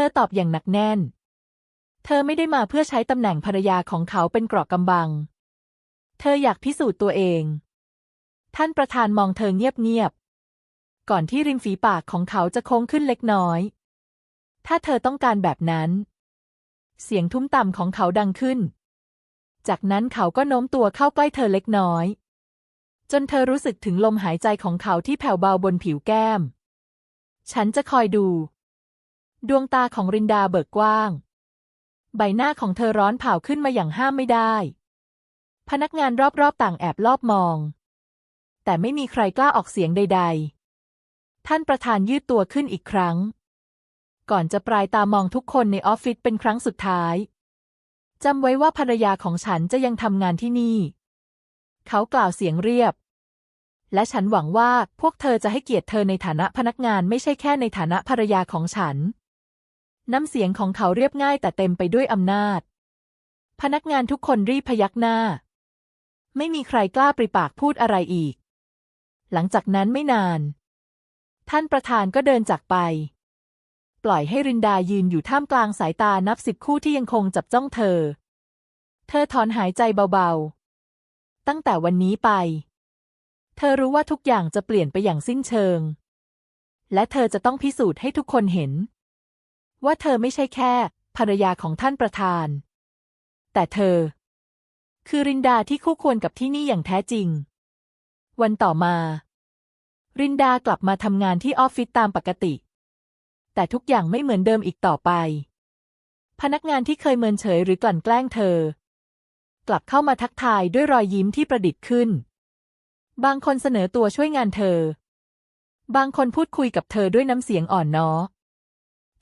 ธอตอบอย่างหนักแน่น เธอไม่ได้มาเพื่อใช้ตำแหน่งภรรยาของเขาเป็นเกราะกำบัง เธออยากพิสูจน์ตัวเอง ท่านประธานมองเธอเงียบๆ ก่อนที่ริมฝีปากของเขาจะโค้งขึ้นเล็กน้อย ถ้าเธอต้องการแบบนั้น เสียงทุ้มต่ำของเขาดังขึ้น จากนั้นเขาก็โน้มตัวเข้าใกล้เธอเล็กน้อย จนเธอรู้สึกถึงลมหายใจของเขาที่แผ่วเบาบนผิวแก้ม ฉันจะคอยดู ดวงตาของรินดาเบิกกว้าง ใบหน้าของเธอร้อนเผาขึ้นมาอย่างห้ามไม่ได้ พนักงานรอบๆต่างแอบลอบมอง แต่ไม่มีใครกล้าออกเสียงใด ๆ ท่านประธานยืดตัวขึ้นอีกครั้ง ก่อนจะปลายตามองทุกคนในออฟฟิศเป็นครั้งสุดท้ายจำไว้ว่าภรรยาของฉันจะยังทำงานที่นี่ เขากล่าวเสียงเรียบ และฉันหวังว่าพวกเธอจะให้เกียรติเธอในฐานะพนักงานไม่ใช่แค่ในฐานะภรรยาของฉัน น้ำเสียงของเขาเรียบง่ายแต่เต็มไปด้วยอำนาจ พนักงานทุกคนรีบพยักหน้า ไม่มีใครกล้าปริปากพูดอะไรอีก หลังจากนั้นไม่นาน ท่านประธานก็เดินจากไป ปล่อยให้รินดายืนอยู่ท่ามกลางสายตานับสิบคู่ที่ยังคงจับจ้องเธอ เธอถอนหายใจเบาๆ ตั้งแต่วันนี้ไป เธอรู้ว่าทุกอย่างจะเปลี่ยนไปอย่างสิ้นเชิง และเธอจะต้องพิสูจน์ให้ทุกคนเห็น ว่าเธอไม่ใช่แค่ ภรรยาของท่านประธาน แต่เธอ คือรินดาที่คู่ควรกับที่นี่อย่างแท้จริง วันต่อมา รินดากลับมาทำงานที่ออฟฟิศตามปกติ แต่ทุกอย่างไม่เหมือนเดิมอีกต่อไป พนักงานที่เคยเมินเฉยหรือกลั่นแกล้งเธอ กลับเข้ามาทักทายด้วยรอยยิ้มที่ประดิษฐ์ขึ้น บางคนเสนอตัวช่วยงานเธอ บางคนพูดคุยกับเธอด้วยน้ำเสียงอ่อนน้อ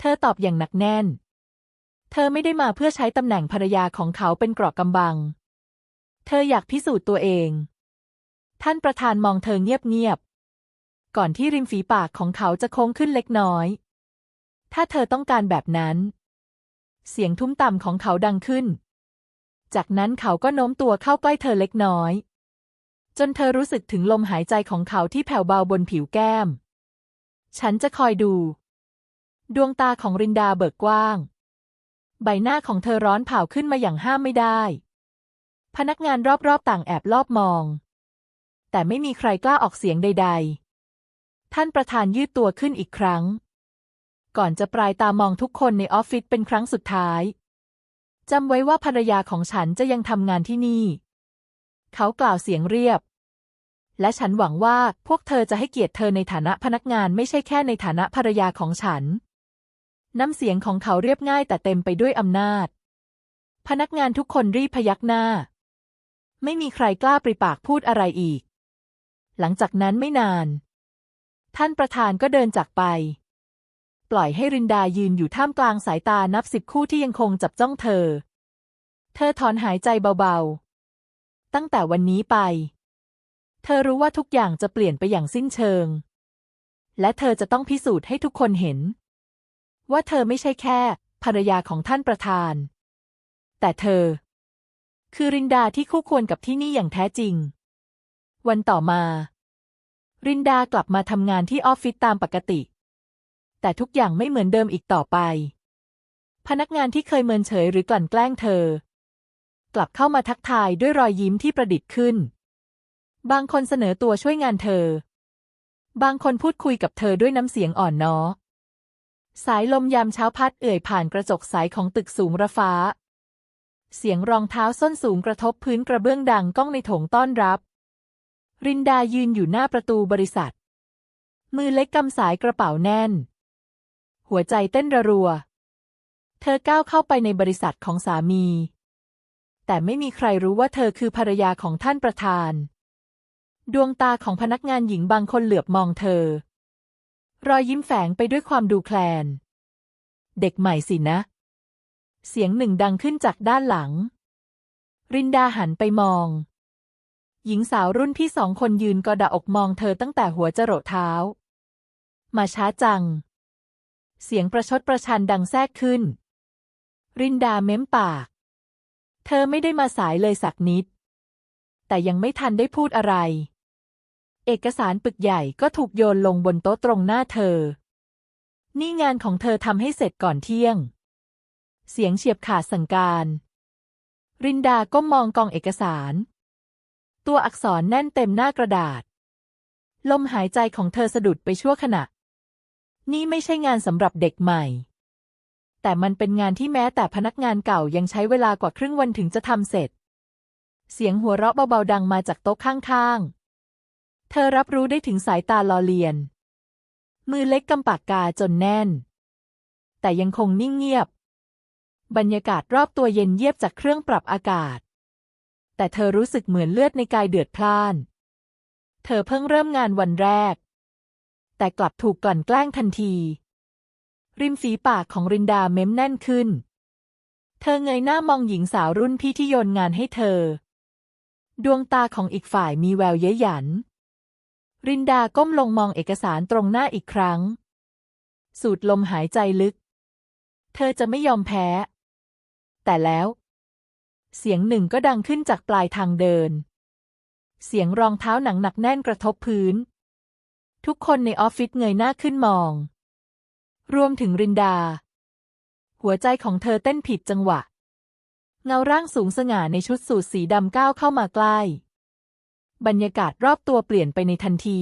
เธอตอบอย่างหนักแน่น เธอไม่ได้มาเพื่อใช้ตำแหน่งภรรยาของเขาเป็นเกราะกำบัง เธออยากพิสูจน์ตัวเอง ท่านประธานมองเธอเงียบๆ ก่อนที่ริมฝีปากของเขาจะโค้งขึ้นเล็กน้อย ถ้าเธอต้องการแบบนั้น เสียงทุ้มต่ำของเขาดังขึ้น จากนั้นเขาก็โน้มตัวเข้าใกล้เธอเล็กน้อย จนเธอรู้สึกถึงลมหายใจของเขาที่แผ่วเบาบนผิวแก้ม ฉันจะคอยดู ดวงตาของรินดาเบิกกว้าง ใบหน้าของเธอร้อนเผาขึ้นมาอย่างห้ามไม่ได้ พนักงานรอบๆต่างแอบลอบมอง แต่ไม่มีใครกล้าออกเสียงใด ๆ ท่านประธานยืดตัวขึ้นอีกครั้ง ก่อนจะปลายตามองทุกคนในออฟฟิศเป็นครั้งสุดท้ายจำไว้ว่าภรรยาของฉันจะยังทำงานที่นี่ เขากล่าวเสียงเรียบ และฉันหวังว่าพวกเธอจะให้เกียรติเธอในฐานะพนักงานไม่ใช่แค่ในฐานะภรรยาของฉัน น้ำเสียงของเขาเรียบง่ายแต่เต็มไปด้วยอำนาจ พนักงานทุกคนรีบพยักหน้า ไม่มีใครกล้าปริปากพูดอะไรอีก หลังจากนั้นไม่นาน ท่านประธานก็เดินจากไป ปล่อยให้รินดายืนอยู่ท่ามกลางสายตานับสิบคู่ที่ยังคงจับจ้องเธอ เธอถอนหายใจเบาๆ ตั้งแต่วันนี้ไป เธอรู้ว่าทุกอย่างจะเปลี่ยนไปอย่างสิ้นเชิง และเธอจะต้องพิสูจน์ให้ทุกคนเห็น ว่าเธอไม่ใช่แค่ ภรรยาของท่านประธาน แต่เธอ คือรินดาที่คู่ควรกับที่นี่อย่างแท้จริง วันต่อมา รินดากลับมาทำงานที่ออฟฟิศตามปกติ แต่ทุกอย่างไม่เหมือนเดิมอีกต่อไป พนักงานที่เคยเมินเฉยหรือกลั่นแกล้งเธอ กลับเข้ามาทักทายด้วยรอยยิ้มที่ประดิษฐ์ขึ้น บางคนเสนอตัวช่วยงานเธอ บางคนพูดคุยกับเธอด้วยน้ำเสียงอ่อนน้อ สายลมยามเช้าพัดเอ่ยผ่านกระจกใสของตึกสูงระฟ้า เสียงรองเท้าส้นสูงกระทบพื้นกระเบื้องดังก้องในโถงต้อนรับ รินดายืนอยู่หน้าประตูบริษัท มือเล็กกำสายกระเป๋าแน่น หัวใจเต้นระรัว เธอก้าวเข้าไปในบริษัทของสามี แต่ไม่มีใครรู้ว่าเธอคือภรรยาของท่านประธาน ดวงตาของพนักงานหญิงบางคนเหลือบมองเธอ รอยยิ้มแฝงไปด้วยความดูแคลน เด็กใหม่สินะ เสียงหนึ่งดังขึ้นจากด้านหลัง รินดาหันไปมอง หญิงสาวรุ่นพี่สองคนยืนกอดอกมองเธอตั้งแต่หัวจรดเท้า มาช้าจัง เสียงประชดประชันดังแทรกขึ้น รินดาเม้มปาก เธอไม่ได้มาสายเลยสักนิด แต่ยังไม่ทันได้พูดอะไร เอกสารปึกใหญ่ก็ถูกโยนลงบนโต๊ะตรงหน้าเธอ นี่งานของเธอทำให้เสร็จก่อนเที่ยง เสียงเฉียบขาดสั่งการ รินดาก้มมองกองเอกสาร ตัวอักษรแน่นเต็มหน้ากระดาษ ลมหายใจของเธอสะดุดไปชั่วขณะ นี่ไม่ใช่งานสำหรับเด็กใหม่ แต่มันเป็นงานที่แม้แต่พนักงานเก่ายังใช้เวลากว่าครึ่งวันถึงจะทำเสร็จ เสียงหัวเราะเบาๆดังมาจากโต๊ะข้างๆ เธอรับรู้ได้ถึงสายตาลอเลียน มือเล็กกำปากกาจนแน่น แต่ยังคงนิ่งเงียบ บรรยากาศรอบตัวเย็นเยียบจากเครื่องปรับอากาศ แต่เธอรู้สึกเหมือนเลือดในกายเดือดพล่าน เธอเพิ่งเริ่มงานวันแรก แต่กลับถูกกลั่นแกล้งทันที ริมฝีปากของรินดาเม้มแน่นขึ้น เธอเงยหน้ามองหญิงสาวรุ่นพี่ที่โยนงานให้เธอ ดวงตาของอีกฝ่ายมีแววเย้ยหยัน รินดาก้มลงมองเอกสารตรงหน้าอีกครั้ง สูดลมหายใจลึก เธอจะไม่ยอมแพ้ แต่แล้ว เสียงหนึ่งก็ดังขึ้นจากปลายทางเดิน เสียงรองเท้าหนังหนักแน่นกระทบพื้น ทุกคนในออฟฟิศเงยหน้าขึ้นมอง รวมถึงรินดา หัวใจของเธอเต้นผิดจังหวะ เงาร่างสูงสง่าในชุดสูทสีดำก้าวเข้ามาใกล้ บรรยากาศรอบตัวเปลี่ยนไปในทันที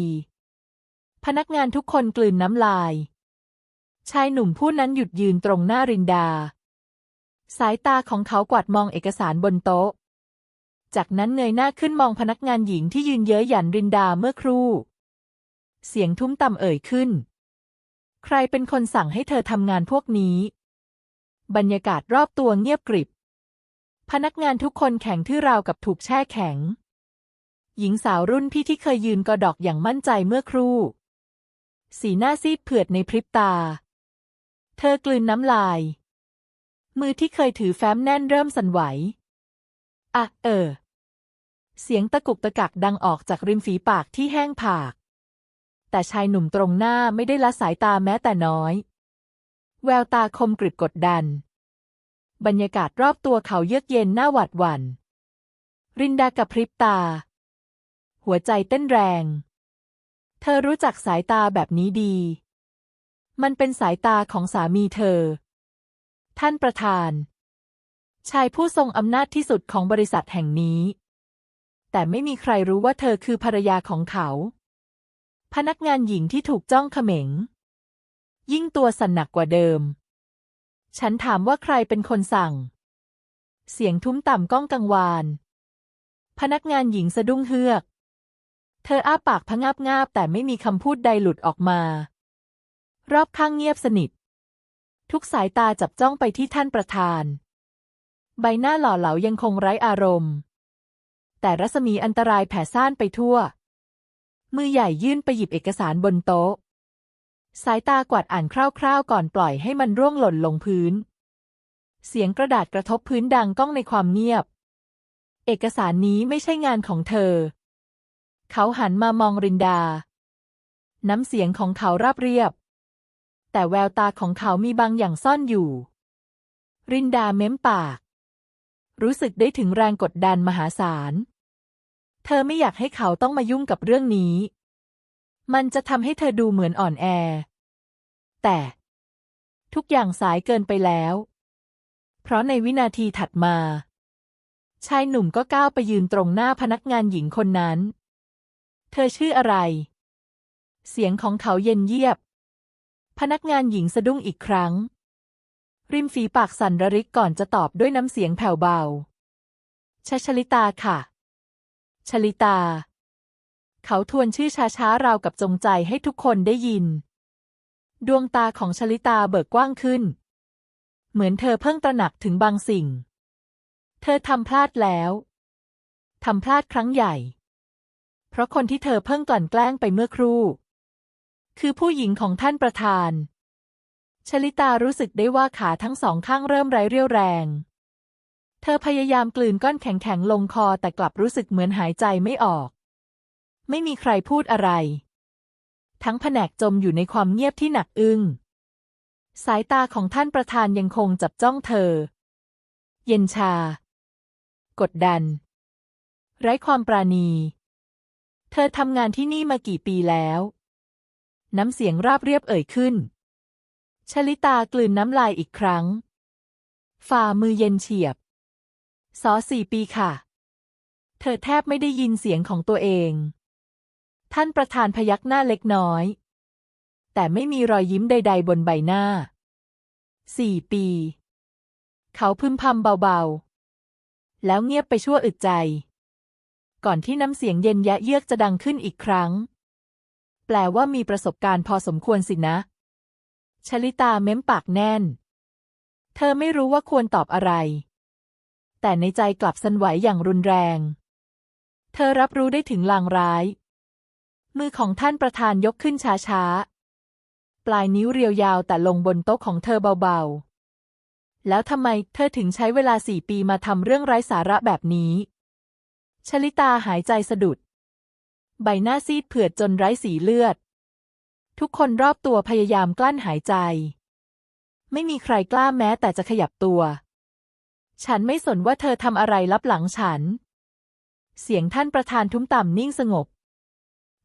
พนักงานทุกคนกลืนน้ำลาย ชายหนุ่มผู้นั้นหยุดยืนตรงหน้ารินดา สายตาของเขากวาดมองเอกสารบนโต๊ะ จากนั้นเงยหน้าขึ้นมองพนักงานหญิงที่ยืนเย้ยหยันรินดาเมื่อครู่ เสียงทุ้มต่ำเอ่ยขึ้น ใครเป็นคนสั่งให้เธอทำงานพวกนี้ บรรยากาศรอบตัวเงียบกริบพนักงานทุกคนแข็งทื่อราวกับถูกแช่แข็ง หญิงสาวรุ่นพี่ที่เคยยืนกอดอกอย่างมั่นใจเมื่อครู่ สีหน้าซีดเผือดในพริบตา เธอกลืนน้ำลาย มือที่เคยถือแฟ้มแน่นเริ่มสั่นไหว อะเออ เสียงตะกุกตะกักดังออกจากริมฝีปากที่แห้งผาก แต่ชายหนุ่มตรงหน้าไม่ได้ละสายตาแม้แต่น้อย แววตาคมกริบกดดัน บรรยากาศรอบตัวเขาเยือกเย็นหน้าหวาดหวัน่นรินดากับพริบตา หัวใจเต้นแรง เธอรู้จักสายตาแบบนี้ดี มันเป็นสายตาของสามีเธอ ท่านประธาน ชายผู้ทรงอำนาจที่สุดของบริษัทแห่งนี้ แต่ไม่มีใครรู้ว่าเธอคือภรรยาของเขา พนักงานหญิงที่ถูกจ้องเขม็ง ยิ่งตัวสั่นหนักกว่าเดิม ฉันถามว่าใครเป็นคนสั่ง เสียงทุ้มต่ำก้องกังวานพนักงานหญิงสะดุ้งเฮือก เธออ้าปากพะงาบงาบแต่ไม่มีคำพูดใดหลุดออกมา รอบข้างเงียบสนิท ทุกสายตาจับจ้องไปที่ท่านประธาน ใบหน้าหล่อเหลายังคงไร้อารมณ์ แต่รัศมีอันตรายแผ่ซ่านไปทั่ว มือใหญ่ยื่นไปหยิบเอกสารบนโต๊ะ สายตากวาดอ่านคร่าวๆก่อนปล่อยให้มันร่วงหล่นลงพื้น เสียงกระดาษกระทบพื้นดังก้องในความเงียบ เอกสารนี้ไม่ใช่งานของเธอ เขาหันมามองรินดา น้ำเสียงของเขาราบเรียบ แต่แววตาของเขามีบางอย่างซ่อนอยู่ รินดาเม้มปาก รู้สึกได้ถึงแรงกดดันมหาศาล เธอไม่อยากให้เขาต้องมายุ่งกับเรื่องนี้ มันจะทำให้เธอดูเหมือนอ่อนแอ แต่ ทุกอย่างสายเกินไปแล้ว เพราะในวินาทีถัดมาชายหนุ่มก็ก้าวไปยืนตรงหน้าพนักงานหญิงคนนั้น ธอชื่ออะไร เสียงของเขาเย็นเยียบ พนักงานหญิงสะดุ้งอีกครั้ง ริมฝีปากสั่นระริกก่อนจะตอบด้วยน้ำเสียงแผ่วเบาชาชลิตาค่ะ ชลิตา เขาทวนชื่อช้าๆราวกับจงใจให้ทุกคนได้ยิน ดวงตาของชลิตาเบิกกว้างขึ้น เหมือนเธอเพิ่งตระหนักถึงบางสิ่ง เธอทำพลาดแล้ว ทำพลาดครั้งใหญ่ เพราะคนที่เธอเพิ่งกลั่นแกล้งไปเมื่อครู่ คือผู้หญิงของท่านประธาน ชลิตารู้สึกได้ว่าขาทั้งสองข้างเริ่มไร้เรี่ยวแรง เธอพยายามกลืนก้อนแข็งๆลงคอแต่กลับรู้สึกเหมือนหายใจไม่ออก ไม่มีใครพูดอะไร ทั้งแผนกจมอยู่ในความเงียบที่หนักอึ้งสายตาของท่านประธานยังคงจับจ้องเธอ เย็นชา กดดัน ไร้ความปราณี เธอทำงานที่นี่มากี่ปีแล้ว น้ำเสียงราบเรียบเอ่ยขึ้น ชลิตากลืนน้ำลายอีกครั้ง ฝ่ามือเย็นเฉียบ สอสี่ปีค่ะ เธอแทบไม่ได้ยินเสียงของตัวเอง ท่านประธานพยักหน้าเล็กน้อย แต่ไม่มีรอยยิ้มใด ๆ บนใบหน้า สี่ปี เขาพึมพำเบาๆ แล้วเงียบไปชั่วอึดใจ ก่อนที่น้ำเสียงเย็นยะเยือกจะดังขึ้นอีกครั้ง แปลว่ามีประสบการณ์พอสมควรสินะชลิตาเม้มปากแน่น เธอไม่รู้ว่าควรตอบอะไร แต่ในใจกลับสั่นไหวอย่างรุนแรง เธอรับรู้ได้ถึงลางร้าย มือของท่านประธานยกขึ้นช้าๆ ปลายนิ้วเรียวยาวแต่ลงบนโต๊ะของเธอเบาๆ แล้วทำไมเธอถึงใช้เวลาสี่ปีมาทำเรื่องไร้สาระแบบนี้ ชลิตาหายใจสะดุด ใบหน้าซีดเผือดจนไร้สีเลือด ทุกคนรอบตัวพยายามกลั้นหายใจ ไม่มีใครกล้าแม้แต่จะขยับตัว ฉันไม่สนว่าเธอทำอะไรลับหลังฉัน เสียงท่านประธานทุ้มต่ำนิ่งสงบ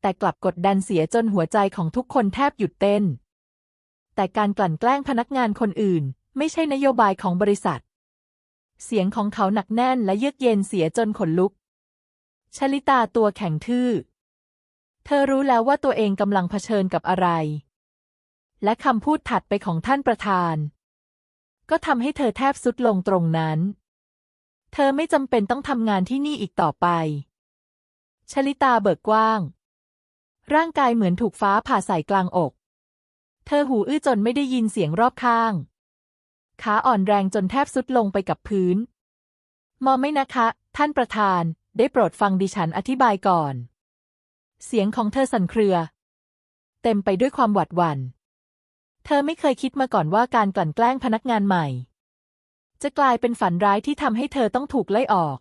แต่กลับกดดันเสียจนหัวใจของทุกคนแทบหยุดเต้น แต่การกลั่นแกล้งพนักงานคนอื่น ไม่ใช่นโยบายของบริษัท เสียงของเขาหนักแน่นและเยือกเย็นเสียจนขนลุก ชลิตาตัวแข็งทื่อ เธอรู้แล้วว่าตัวเองกำลังเผชิญกับอะไร และคำพูดถัดไปของท่านประธาน ก็ทำให้เธอแทบสุดลงตรงนั้น เธอไม่จำเป็นต้องทำงานที่นี่อีกต่อไป ชลิตาเบิกกว้าง ร่างกายเหมือนถูกฟ้าผ่าใส่กลางอก เธอหูอื้อจนไม่ได้ยินเสียงรอบข้าง ขาอ่อนแรงจนแทบสุดลงไปกับพื้น มองไม่นะคะ ท่านประธาน ได้โปรดฟังดิฉันอธิบายก่อน เสียงของเธอสั่นเครือ เต็มไปด้วยความหวาดหวัน่น เธอไม่เคยคิดมาก่อนว่าการกลั่นแกล้งพนักงานใหม่ จะกลายเป็นฝันร้ายที่ทำให้เธอต้องถูกไล่ออก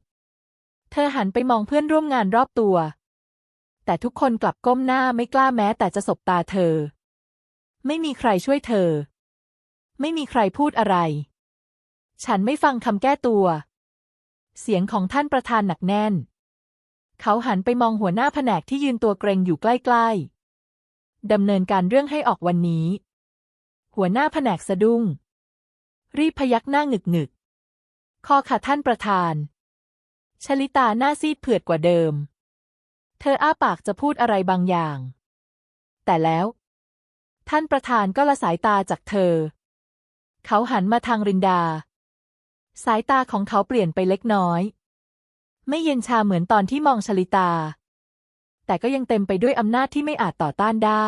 เธอหันไปมองเพื่อนร่วมงานรอบตัว แต่ทุกคนกลับก้มหน้าไม่กล้าแม้แต่จะสบตาเธอ ไม่มีใครช่วยเธอ ไม่มีใครพูดอะไร ฉันไม่ฟังคำแก้ตัว เสียงของท่านประธานหนักแน่น เขาหันไปมองหัวหน้าแผนกที่ยืนตัวเกรงอยู่ใกล้ๆ ดำเนินการเรื่องให้ออกวันนี้ หัวหน้าแผนกสะดุ้ง รีบพยักหน้าหงึกหงึกๆข้อค่ะท่านประธาน ชลิตาหน้าซีดเผือดกว่าเดิม เธออ้าปากจะพูดอะไรบางอย่าง แต่แล้ว ท่านประธานก็ละสายตาจากเธอ เขาหันมาทางรินดา สายตาของเขาเปลี่ยนไปเล็กน้อย ไม่เย็นชาเหมือนตอนที่มองชลิตา แต่ก็ยังเต็มไปด้วยอำนาจที่ไม่อาจต่อต้านได้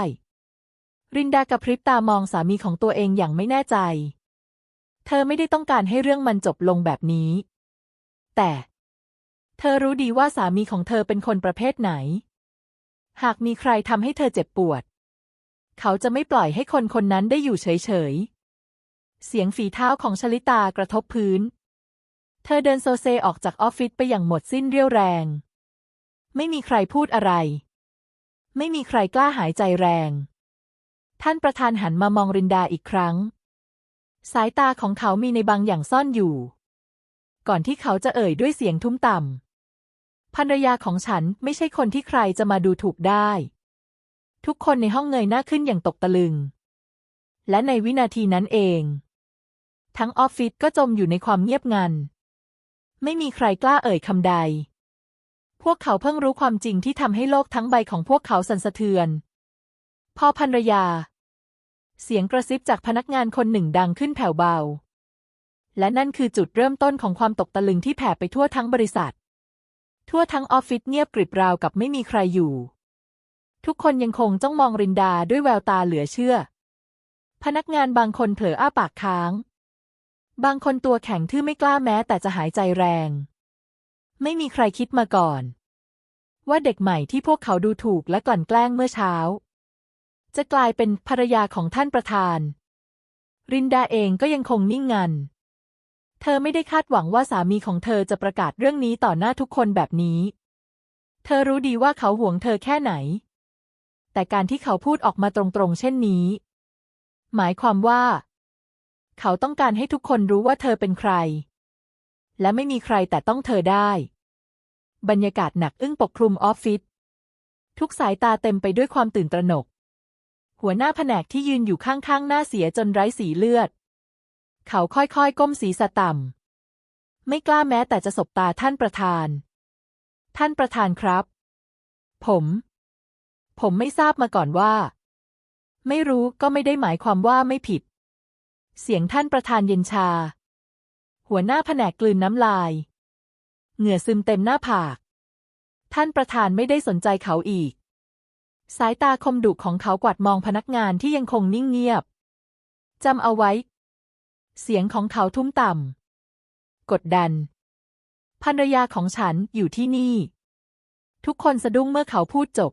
รินดากระพริบตามองสามีของตัวเองอย่างไม่แน่ใจ เธอไม่ได้ต้องการให้เรื่องมันจบลงแบบนี้ แต่ เธอรู้ดีว่าสามีของเธอเป็นคนประเภทไหน หากมีใครทำให้เธอเจ็บปวด เขาจะไม่ปล่อยให้คนคนนั้นได้อยู่เฉยๆเสียงฝีเท้าของชลิตากระทบพื้น เธอเดินโซเซออกจากออฟฟิศไปอย่างหมดสิ้นเรี่ยวแรง ไม่มีใครพูดอะไร ไม่มีใครกล้าหายใจแรง ท่านประธานหันมามองรินดาอีกครั้ง สายตาของเขามีในบางอย่างซ่อนอยู่ ก่อนที่เขาจะเอ่ยด้วยเสียงทุ้มต่ำภรรยาของฉันไม่ใช่คนที่ใครจะมาดูถูกได้ ทุกคนในห้องเงยหน้าขึ้นอย่างตกตะลึง และในวินาทีนั้นเอง ทั้งออฟฟิศก็จมอยู่ในความเงียบงัน ไม่มีใครกล้าเอ่ยคำใด พวกเขาเพิ่งรู้ความจริงที่ทำให้โลกทั้งใบของพวกเขาสั่นสะเทือน พ่อภรรยา เสียงกระซิบจากพนักงานคนหนึ่งดังขึ้นแผ่วเบา และนั่นคือจุดเริ่มต้นของความตกตะลึงที่แผ่ไปทั่วทั้งบริษัท ทั่วทั้งออฟฟิศเงียบกริบราวกับไม่มีใครอยู่ ทุกคนยังคงจ้องมองรินดาด้วยแววตาเหลือเชื่อ พนักงานบางคนเผลออ้าปากค้าง บางคนตัวแข็งทื่อไม่กล้าแม้แต่จะหายใจแรง ไม่มีใครคิดมาก่อน ว่าเด็กใหม่ที่พวกเขาดูถูกและกลั่นแกล้งเมื่อเช้า จะกลายเป็นภรรยาของท่านประธาน รินดาเองก็ยังคงนิ่งงัน เธอไม่ได้คาดหวังว่าสามีของเธอจะประกาศเรื่องนี้ต่อหน้าทุกคนแบบนี้ เธอรู้ดีว่าเขาห่วงเธอแค่ไหน แต่การที่เขาพูดออกมาตรงๆ เช่นนี้ หมายความว่า เขาต้องการให้ทุกคนรู้ว่าเธอเป็นใคร และไม่มีใครแต่ต้องเธอได้ บรรยากาศหนักอึ้งปกคลุมออฟฟิศทุกสายตาเต็มไปด้วยความตื่นตระหนก หัวหน้าแผนกที่ยืนอยู่ข้างๆ หน้าเสียจนไร้สีเลือด เขาค่อยๆ ก้มศีรษะต่ำไม่กล้าแม้แต่จะสบตาท่านประธาน ท่านประธานครับ ผม ผมไม่ทราบมาก่อนว่า ไม่รู้ก็ไม่ได้หมายความว่าไม่ผิด เสียงท่านประธานเย็นชา หัวหน้าแผนกกลืนน้ำลาย เหงื่อซึมเต็มหน้าผาก ท่านประธานไม่ได้สนใจเขาอีก สายตาคมดุของเขากวาดมองพนักงานที่ยังคงนิ่งเงียบจำเอาไว้ เสียงของเขาทุ้มต่ำกดดันภรรยาของฉันอยู่ที่นี่ ทุกคนสะดุ้งเมื่อเขาพูดจบ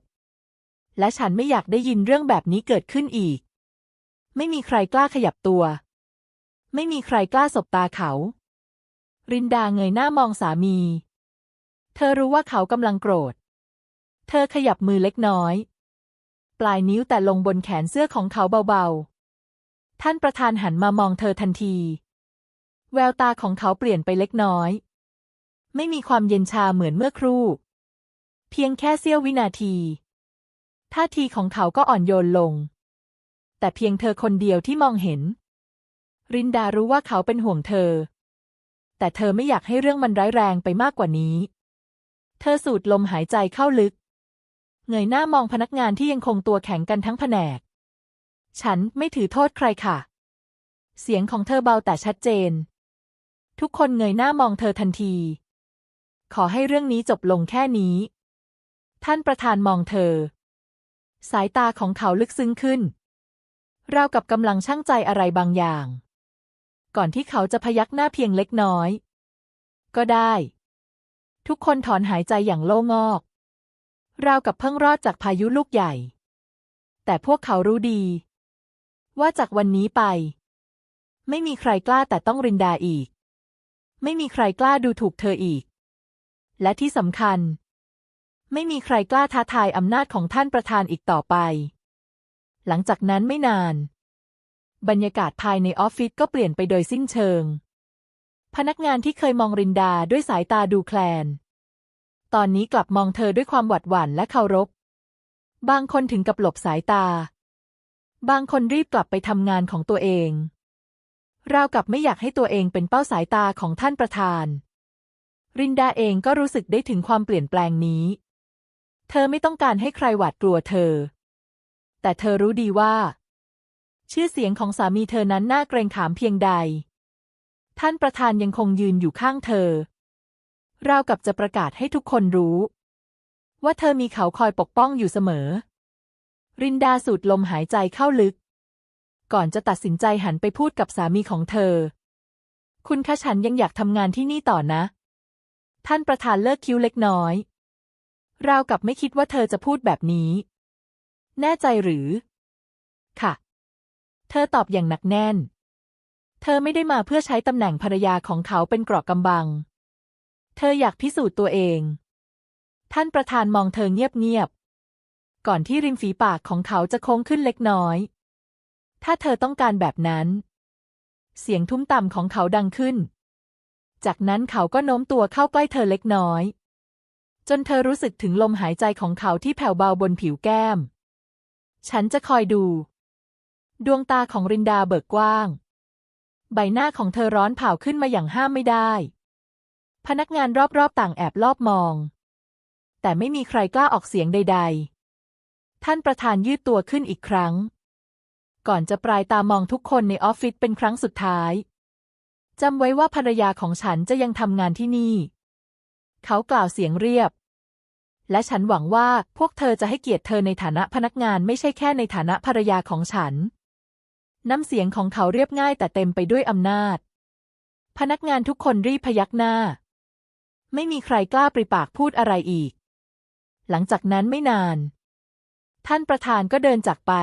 และฉันไม่อยากได้ยินเรื่องแบบนี้เกิดขึ้นอีก ไม่มีใครกล้าขยับตัว ไม่มีใครกล้าสบตาเขา รินดาเงยหน้ามองสามี เธอรู้ว่าเขากำลังโกรธ เธอขยับมือเล็กน้อย ปลายนิ้วแต่ลงบนแขนเสื้อของเขาเบาๆ ท่านประธานหันมามองเธอทันที แววตาของเขาเปลี่ยนไปเล็กน้อย ไม่มีความเย็นชาเหมือนเมื่อครู่ เพียงแค่เสี้ยววินาที ท่าทีของเขาก็อ่อนโยนลง แต่เพียงเธอคนเดียวที่มองเห็น รินดารู้ว่าเขาเป็นห่วงเธอ แต่เธอไม่อยากให้เรื่องมันร้ายแรงไปมากกว่านี้ เธอสูดลมหายใจเข้าลึก เงยหน้ามองพนักงานที่ยังคงตัวแข็งกันทั้งแผนก ฉันไม่ถือโทษใครค่ะ เสียงของเธอเบาแต่ชัดเจน ทุกคนเงยหน้ามองเธอทันที ขอให้เรื่องนี้จบลงแค่นี้ ท่านประธานมองเธอ สายตาของเขาลึกซึ้งขึ้นราวกับกำลังชั่งใจอะไรบางอย่าง ก่อนที่เขาจะพยักหน้าเพียงเล็กน้อย ก็ได้ ทุกคนถอนหายใจอย่างโล่งอก ราวกับเพิ่งรอดจากพายุลูกใหญ่ แต่พวกเขารู้ดี ว่าจากวันนี้ไป ไม่มีใครกล้าแต่ต้องรินดาอีก ไม่มีใครกล้าดูถูกเธออีก และที่สำคัญ ไม่มีใครกล้าท้าทายอำนาจของท่านประธานอีกต่อไป หลังจากนั้นไม่นาน บรรยากาศภายในออฟฟิศก็เปลี่ยนไปโดยสิ้นเชิง พนักงานที่เคยมองรินดาด้วยสายตาดูแคลน ตอนนี้กลับมองเธอด้วยความหวาดหวั่นและเคารพ บางคนถึงกับหลบสายตา บางคนรีบกลับไปทำงานของตัวเองราวกับไม่อยากให้ตัวเองเป็นเป้าสายตาของท่านประธาน รินดาเองก็รู้สึกได้ถึงความเปลี่ยนแปลงนี้ เธอไม่ต้องการให้ใครหวาดกลัวเธอ แต่เธอรู้ดีว่า ชื่อเสียงของสามีเธอนั้นน่าเกรงขามเพียงใด ท่านประธานยังคงยืนอยู่ข้างเธอ ราวกับจะประกาศให้ทุกคนรู้ ว่าเธอมีเขาคอยปกป้องอยู่เสมอ รินดาสูดลมหายใจเข้าลึก ก่อนจะตัดสินใจหันไปพูดกับสามีของเธอ คุณคะฉันยังอยากทำงานที่นี่ต่อนะ ท่านประธานเลิกคิ้วเล็กน้อย ราวกับไม่คิดว่าเธอจะพูดแบบนี้ แน่ใจหรือ ค่ะ เธอตอบอย่างหนักแน่น เธอไม่ได้มาเพื่อใช้ตำแหน่งภรรยาของเขาเป็นเกราะกำบัง เธออยากพิสูจน์ตัวเอง ท่านประธานมองเธอเงียบๆ ก่อนที่ริมฝีปากของเขาจะโค้งขึ้นเล็กน้อย ถ้าเธอต้องการแบบนั้น เสียงทุ้มต่ำของเขาดังขึ้น จากนั้นเขาก็โน้มตัวเข้าใกล้เธอเล็กน้อย จนเธอรู้สึกถึงลมหายใจของเขาที่แผ่วเบาบนผิวแก้ม ฉันจะคอยดู ดวงตาของรินดาเบิกกว้าง ใบหน้าของเธอร้อนเผาขึ้นมาอย่างห้ามไม่ได้ พนักงานรอบๆต่างแอบลอบมอง แต่ไม่มีใครกล้าออกเสียงใด ๆ ท่านประธานยืดตัวขึ้นอีกครั้ง ก่อนจะปลายตามองทุกคนในออฟฟิศเป็นครั้งสุดท้ายจำไว้ว่าภรรยาของฉันจะยังทำงานที่นี่ เขากล่าวเสียงเรียบ และฉันหวังว่าพวกเธอจะให้เกียรติเธอในฐานะพนักงานไม่ใช่แค่ในฐานะภรรยาของฉัน น้ำเสียงของเขาเรียบง่ายแต่เต็มไปด้วยอำนาจ พนักงานทุกคนรีบพยักหน้า ไม่มีใครกล้าปริปากพูดอะไรอีก หลังจากนั้นไม่นาน ท่านประธานก็เดินจากไป